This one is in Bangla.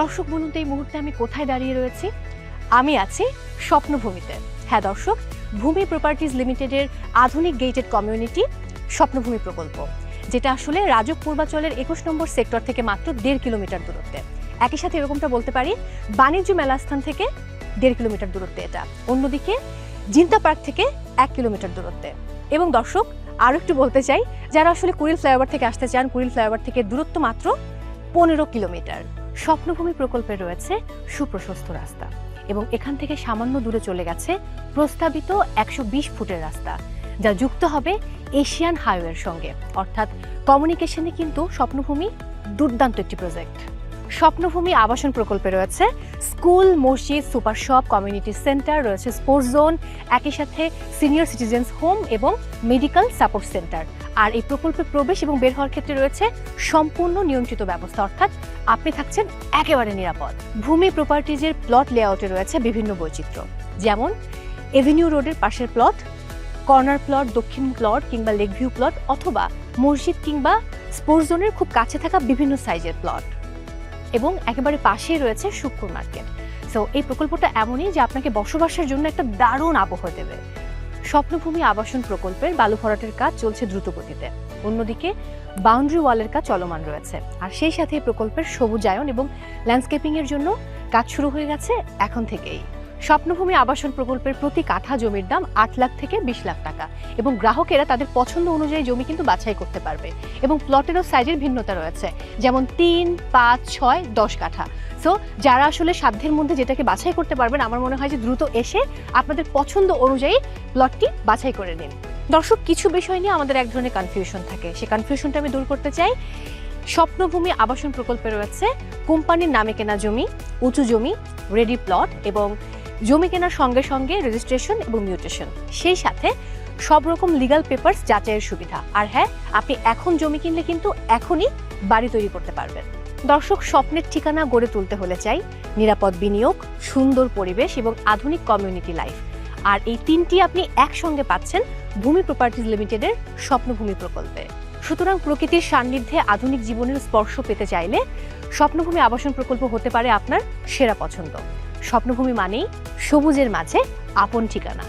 দর্শক বলুন তো এই মুহূর্তে আমি কোথায় দাঁড়িয়ে রয়েছি? আমি আছি স্বপ্নভূমিতে। হ্যাঁ দর্শক, ভূমি প্রপার্টিজ লিমিটেডের আধুনিক গেটেড কমিউনিটি স্বপ্নভূমি প্রকল্প, যেটা আসলে রাজক পূর্বাচলের একুশ নম্বর সেক্টর থেকে মাত্র দেড় কিলোমিটার দূরত্বে। একই সাথে এরকমটা বলতে পারি, বাণিজ্য মেলাস্থান থেকে দেড় কিলোমিটার দূরত্বে এটা। অন্যদিকে, জিন্তা পার্ক থেকে এক কিলোমিটার দূরত্বে। এবং দর্শক, আরও একটু বলতে চাই, যারা আসলে কুড়িল ফ্লাইওভার থেকে আসতে চান কুড়িল ফ্লাইওভার থেকে দূরত্ব মাত্র পনেরো কিলোমিটার। স্বপ্নভূমি প্রকল্পে রয়েছে সুপ্রশস্ত রাস্তা এবং এখান থেকে সামান্য দূরে চলে গেছে প্রস্তাবিত একশো বিশ ফুটের রাস্তা, যা যুক্ত হবে এশিয়ান হাইওয়ের সঙ্গে। অর্থাৎ কমিউনিকেশনে কিন্তু স্বপ্নভূমি দুর্দান্ত একটি প্রজেক্ট স্বপ্নভূমি আবাসন প্রকল্পে রয়েছে। স্কুল, মসজিদ, সুপার শপ, কমিউনিটি সেন্টার রয়েছে স্পোর্টস জোন একই সাথে সিনিয়র সিটিজেন্স হোম এবং মেডিকেল সাপোর্ট সেন্টার আর এই প্রকল্পে প্রবেশ এবং বের হওয়ার ক্ষেত্রে রয়েছে সম্পূর্ণ নিয়ন্ত্রিত ব্যবস্থা। অর্থাৎ আপনি থাকছেন একেবারে নিরাপদ। ভূমি প্রপার্টিজের প্লট লেআউটে রয়েছে বিভিন্ন বৈচিত্র্য। যেমন এভিনিউ রোডের পাশের প্লট কর্নার প্লট দক্ষিণ প্লট কিংবা লেক ভিউ প্লট অথবা মসজিদ কিংবা স্পোর্টস জোনের খুব কাছে থাকা বিভিন্ন সাইজের প্লট এবং একেবারে পাশেই রয়েছে শুক্কুর মার্কেট। সো এই প্রকল্পটা এমনই যে আপনাকে বসবাসের জন্য একটা দারুণ আবহ দেবে। স্বপ্নভূমি আবাসন প্রকল্পের বালু ভরাটের কাজ চলছে দ্রুত গতিতে অন্যদিকে বাউন্ডারি ওয়ালের কাজ চলমান রয়েছে। আর সেই সাথে এই প্রকল্পের সবুজায়ন এবং ল্যান্ডস্কেপিং এর জন্য কাজ শুরু হয়ে গেছে এখন থেকেই। স্বপ্নভূমি আবাসন প্রকল্পের প্রতি কাঠা জমির দাম আট লাখ থেকে বিশ লাখ টাকা এবং গ্রাহকেরা তাদের পছন্দ অনুযায়ী জমি কিন্তু বাছাই করতে পারবে এবং প্লটেরও সাইজের ভিন্নতা রয়েছে, যেমন তিন, পাঁচ, ছয়, দশ কাঠা। সো যারা আসলে সাধ্যের মধ্যে যেটাকে বাছাই করতে পারবেন, আমার মনে হয় যে দ্রুত এসে আপনাদের পছন্দ অনুযায়ী প্লটটি বাছাই করে নিন। দর্শক, কিছু বিষয় নিয়ে আমাদের এক ধরনের কনফিউশন থাকে। সেই কনফিউশনটা আমি দূর করতে চাই। স্বপ্নভূমি আবাসন প্রকল্পে রয়েছে কোম্পানির নামে কেনা জমি, উঁচু জমি রেডি প্লট এবং জমি কেনার সঙ্গে সঙ্গে রেজিস্ট্রেশন এবং মিউটেশন সেই সাথে সব রকম লিগাল পেপারস যাচাইয়ের সুবিধা। আর হ্যাঁ আপনি এখন জমি কিনলে কিন্তু এখনই বাড়ি তৈরি করতে পারবেন। দর্শক, স্বপ্নের ঠিকানা গড়ে তুলতে হলে চাই নিরাপদ বিনিয়োগ, সুন্দর পরিবেশ এবং আধুনিক কমিউনিটি লাইফ আর এই তিনটি আপনি একসঙ্গে পাচ্ছেন ভূমি প্রপার্টিজ লিমিটেডের স্বপ্নভূমি প্রকল্পে। সুতরাং প্রকৃতির সান্নিধ্যে আধুনিক জীবনের স্পর্শ পেতে চাইলে স্বপ্নভূমি আবাসন প্রকল্প হতে পারে আপনার সেরা পছন্দ। স্বপ্নভূমি মানেই সবুজের মাঝে আপন ঠিকানা।